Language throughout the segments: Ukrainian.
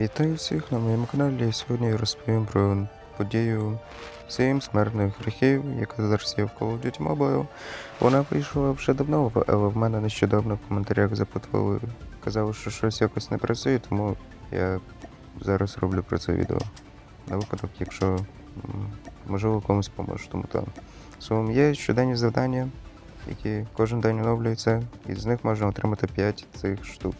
Вітаю всіх на моєму каналі. Сьогодні я розповім про подію 7 смертних гріхів, яка зараз є в Call of Duty Mobile. Вона вийшла вже давно, але в мене нещодавно в коментарях запитували, казали, що щось якось не працює, тому я зараз роблю про це відео. На випадок, якщо можливо комусь поможе. Тому так. Словом, є щоденні завдання, які кожен день оновлюються, і з них можна отримати 5 цих штук.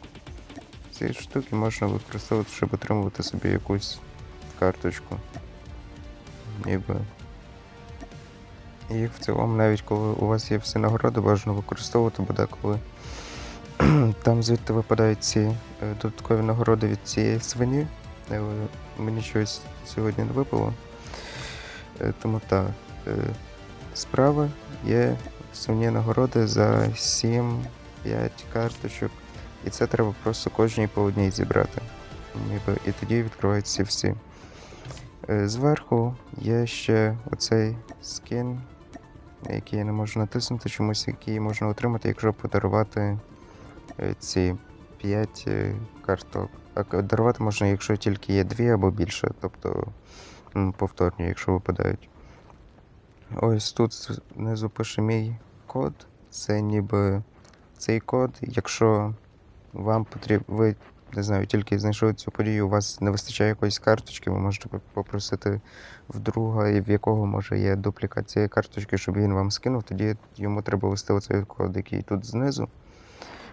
Ці штуки можна використовувати, щоб отримувати собі якусь карточку. Ніби. І в цілому, навіть коли у вас є всі нагороди, бажано використовувати, бо деколи там звідти випадають ці е, додаткові нагороди від цієї свині. Мені щось сьогодні не випало. Е, Тому так. е, Справа є свині нагороди за 7-5 карточок. І це треба просто кожній по одній зібрати. Ніби, і тоді відкриваються всі. Е, Зверху є ще оцей скін, який не можу натиснути, чомусь який можна отримати, якщо подарувати е, ці 5 карток. А дарувати можна, якщо тільки є дві або більше, тобто повторні, якщо випадають. Ось тут знизу пише мій код. Це ніби цей код, якщо вам потрібно, ви не знаю, тільки знайшли цю подію, у вас не вистачає якоїсь карточки, ви можете попросити в друга, в якого може є дуплікат цієї карточки, щоб він вам скинув, тоді йому треба ввести оцей код, який тут знизу.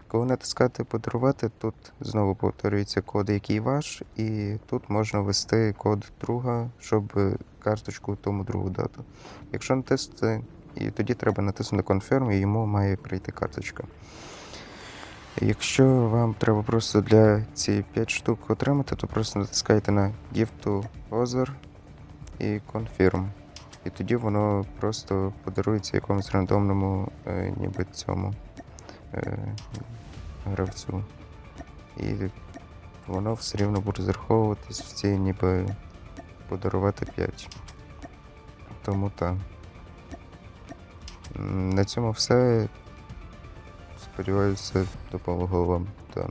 Коли натискати подарувати, тут знову повторюється код, який ваш, і тут можна ввести код друга, щоб карточку тому другу дати. Якщо натиснути, і тоді треба натиснути Confirm, і йому має прийти карточка. Якщо вам треба просто для ці 5 штук отримати, то просто натискайте на Give to Other і Confirm. І тоді воно просто подарується якомусь рандомному е, ніби цьому е, гравцю. І воно все рівно буде зараховуватись в ці ніби подарувати 5. Тому так. На цьому все. Сподіваюся, допомогло вам. Так.